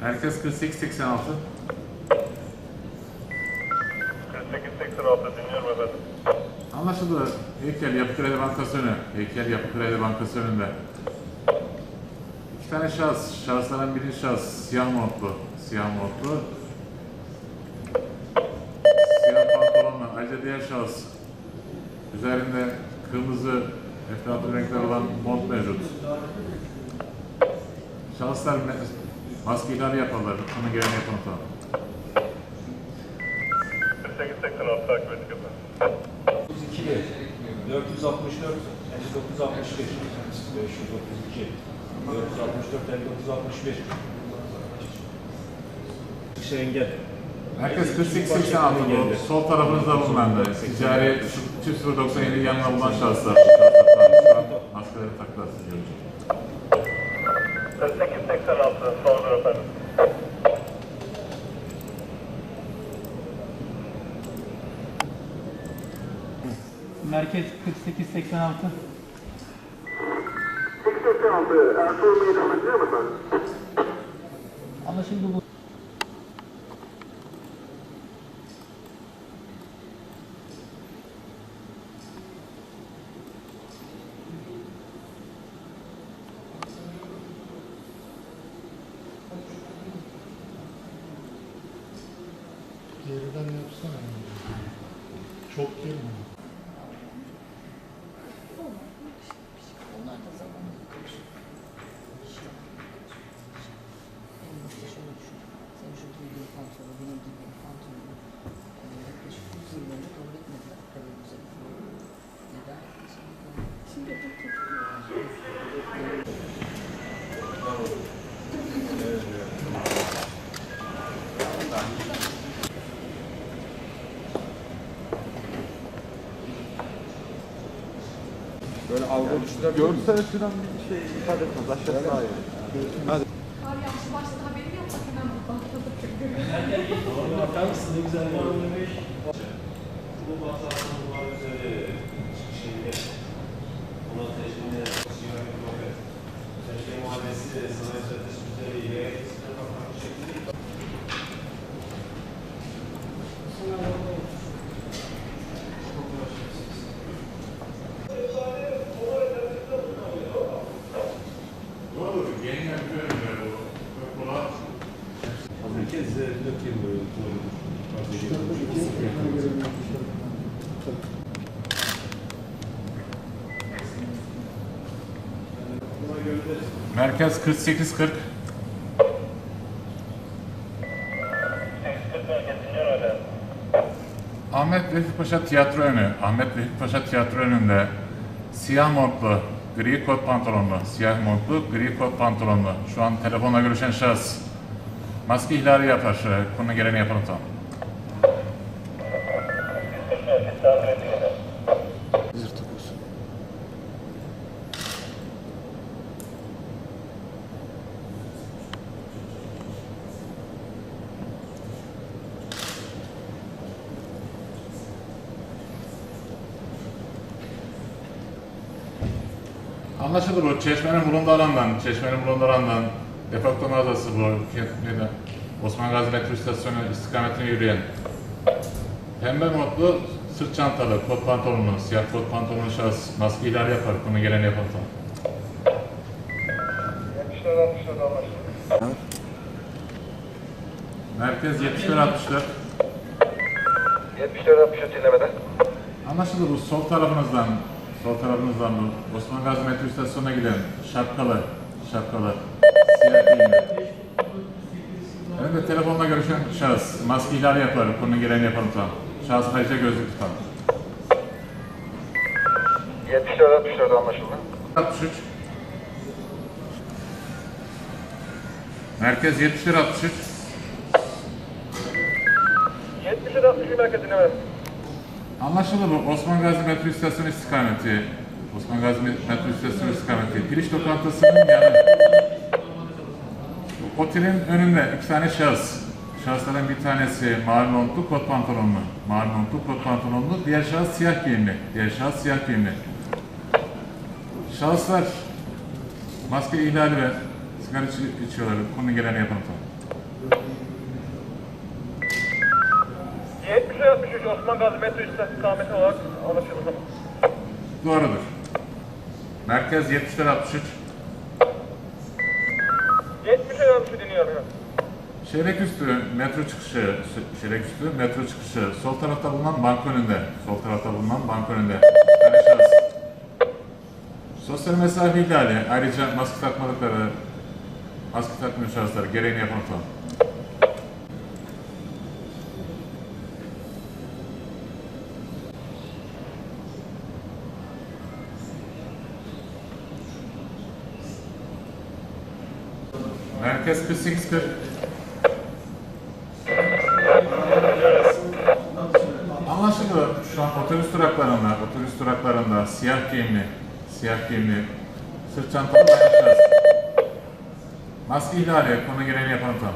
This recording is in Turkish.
Herkes 4886. 4886 dinliyorum efendim. Anlaşıldı. Heykel Yapı Kredi Bankası önü. Heykel Yapı Kredi Bankası önünde. İki tane şahıs. Şahısların birinci şahıs siyah montlu. Siyah montlu. Siyah pantolonlu. Ayrıca diğer şahıs. Üzerinde kırmızı etraflı renkler olan mont mevcut. Şahıslar maske ihlali yaparlar. Bunu gelen yapın tamam. 4886 takip efendim. 32 464 59 61 532 464 59 61 Şey engel. Herkes 4886 bu. Sol tarafınızda bulunan da ticari 097 yanına bulunan şahıslar. Maskeleri taktılar siz göreceğim. 4886 soldur efendim. Merkez 4886. 886 Ertuğrul Meydanı biliyor musun? Anlaşıldı bu. Böyle algı oluşturabilir Görsel açıdan bir şey ifade etmez. Aşağısı daha iyi. Hadi. Kar yağışı başladı haberim yok. Bak hemen buradan. Bakar mısın ne güzel Bu bataryanlar Merkez 4840. 4840 merkez dinliyorum efendim. Ahmet Vefik Paşa Tiyatro önü. Ahmet Vefik Paşa Tiyatro önünde siyah montlu, gri kot pantolonlu, siyah montlu, gri kot pantolonlu. Şu an telefonla görüşen şahıs. Maske ihlali yapar. Konu geleni yapalım tamam. Anlaşıldı bu. Çeşmenin bulunduğu alandan, Çeşmenin bulunduğu alandan defakto mağazası bu. Neydi? Osman Gazi metro istasyonu istikametine yürüyen. Pembe modlu, sırt çantalı, kot pantolonlu, siyah kot pantolonlu şahıs maske ihlali yapar. Bunu. 70'ler 60'lar anlaşıldı. Merkez 74 64. 70'ler 60'lar dinlemede. Anlaşıldı bu sol tarafınızdan, sol tarafınızdan bu Osman Gazi metro istasyonuna giden şapkalı, şapkalı, siyah giyimli. Evet de telefonla görüşen şahıs maske ihlali yapar. Bunu geleni yapalım tamam. Şahıs ayrıca gözlük tutalım. 70'ler 60'lar anlaşıldı. 63. Merkez 71 63. 70'ler 60'lar merkez dinlemede. Anlaşıldı bu. Osman Gazi metro istasyonu istikameti. Osman Gazi metro istasyonu istikameti. Giriş lokantasının yanı. Otelin önünde iki tane şahıs. Şahısların bir tanesi mavi montlu, kot pantolonlu. Mavi montlu, kot pantolonlu. Diğer şahıs siyah giyimli. Diğer şahıs siyah giyimli. Şahıslar maske ihlali ve sigara içi- içiyorlar. Konu geleni yapalım tamam. 70 63 Osman Gazi metro istikameti olarak anlaşıldı. Doğrudur. Merkez 70'ler 63. 70 63 dinliyorum. efendim. Şereküstü metro çıkışı, Ş- Şereküstü metro çıkışı sol tarafta bulunan bank önünde, sol tarafta bulunan bank önünde. Şahıs. Sosyal mesafe ihlali, ayrıca maske takmadıkları, maske takmayan şahıslar gereğini yapın tamam. Merkez 48 40. Anlaşıldı. Şu an otobüs duraklarında, otobüs duraklarında siyah giyimli, siyah giyimli, sırt çantalı şahıs. Maske ihlali, konu gereğini yapalım tamam.